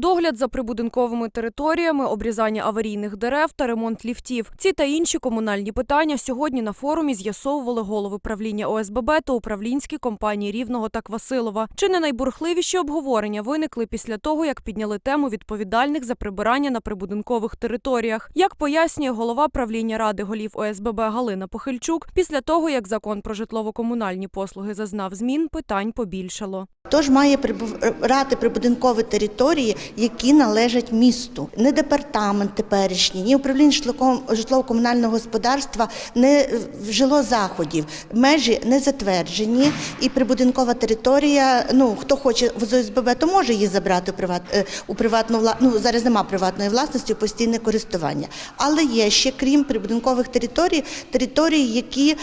Догляд за прибудинковими територіями, обрізання аварійних дерев та ремонт ліфтів. Ці та інші комунальні питання сьогодні на форумі з'ясовували голови правління ОСББ та управлінські компанії Рівного та Квасилова. Чи не найбурхливіші обговорення виникли після того, як підняли тему відповідальних за прибирання на прибудинкових територіях. Як пояснює голова правління ради голів ОСББ Галина Похильчук, після того як закон про житлово-комунальні послуги зазнав змін, питань побільшало. Тож має прибирати прибудинкові території, які належать місту. Не департамент теперішній, ні управління житлово-комунального господарства не вжило заходів. Межі не затверджені, і прибудинкова територія. Ну хто хоче в ОСББ, то може її забрати у приват е, у приватну вла... Ну зараз нема приватної власності, постійне користування. Але є ще крім прибудинкових територій, території, які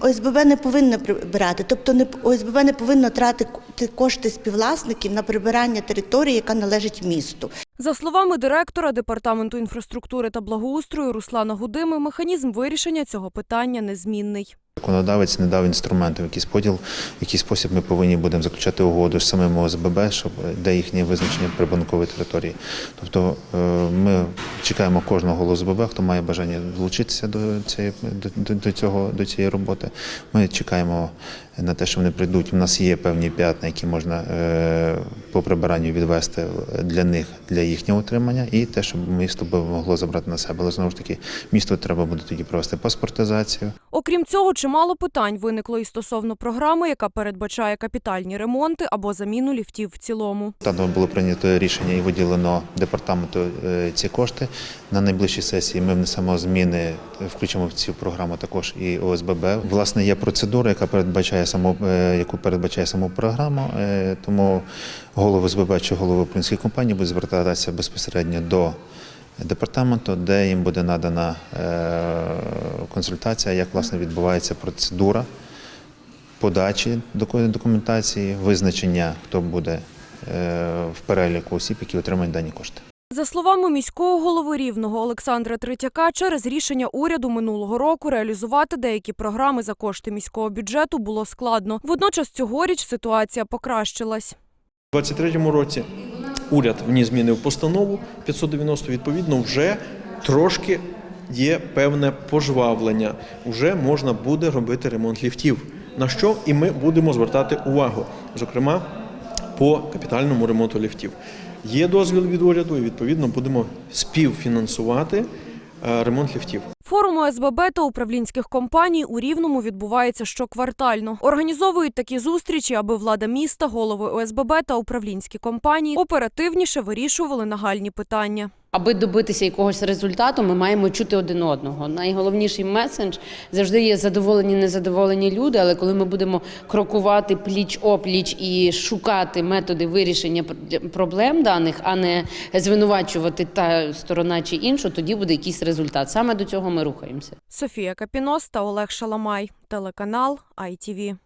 ОСББ не повинно прибирати. Тобто не ОСББ не повинно тратити кошти співвласників на прибирання території, яка належить місту. За словами директора департаменту інфраструктури та благоустрою Руслана Гудими, механізм вирішення цього питання незмінний. Законодавець не дав інструментів, якийсь поділ, в який спосіб ми повинні будемо заключати угоду з самим ОСББ, щоб де їхнє визначення прибанкової території. Тобто е, ми чекаємо кожного ОСББ, хто має бажання долучитися до цієї до, до, до цього до цієї роботи. Ми чекаємо на те, що вони прийдуть. У нас є певні п'ятна, які можна е, по прибиранню відвести для них для їхнього утримання, і те, щоб місто би могло забрати на себе. Але знову ж таки, місту треба буде тоді провести паспортизацію. Окрім цього, чимало питань виникло і стосовно програми, яка передбачає капітальні ремонти або заміну ліфтів в цілому. Там було прийнято рішення і виділено департаменту е, ці кошти. На найближчій сесії ми внесемо зміни, включимо в цю програму також і ОСББ. Власне, є процедура, яка передбачає саму, е, яку передбачає саму програму. е, Тому голови ОСББ чи голови української компанії будуть звертатися безпосередньо до департаменту, де їм буде надана е, консультація, як власне відбувається процедура подачі документації, визначення, хто буде в переліку осіб, які отримають дані кошти. За словами міського голови Рівного Олександра Третяка, через рішення уряду минулого року реалізувати деякі програми за кошти міського бюджету було складно. Водночас цьогоріч ситуація покращилась. У 2023 році уряд вніс зміни в постанову 590, відповідно, вже трошки є певне пожвавлення. Вже можна буде робити ремонт ліфтів, на що і ми будемо звертати увагу, зокрема по капітальному ремонту ліфтів. Є дозвіл від уряду, і відповідно будемо співфінансувати е, ремонт ліфтів. Форум ОСББ та управлінських компаній у Рівному відбувається щоквартально. Організовують такі зустрічі, аби влада міста, голови ОСББ та управлінські компанії оперативніше вирішували нагальні питання. Аби добитися якогось результату, ми маємо чути один одного. Найголовніший месендж завжди є задоволені, незадоволені люди. Але коли ми будемо крокувати пліч опліч і шукати методи вирішення пр- проблем даних, а не звинувачувати та сторона чи іншу, тоді буде якийсь результат. Саме до цього ми рухаємося. Софія Капінос та Олег Шаламай. Телеканал ITV.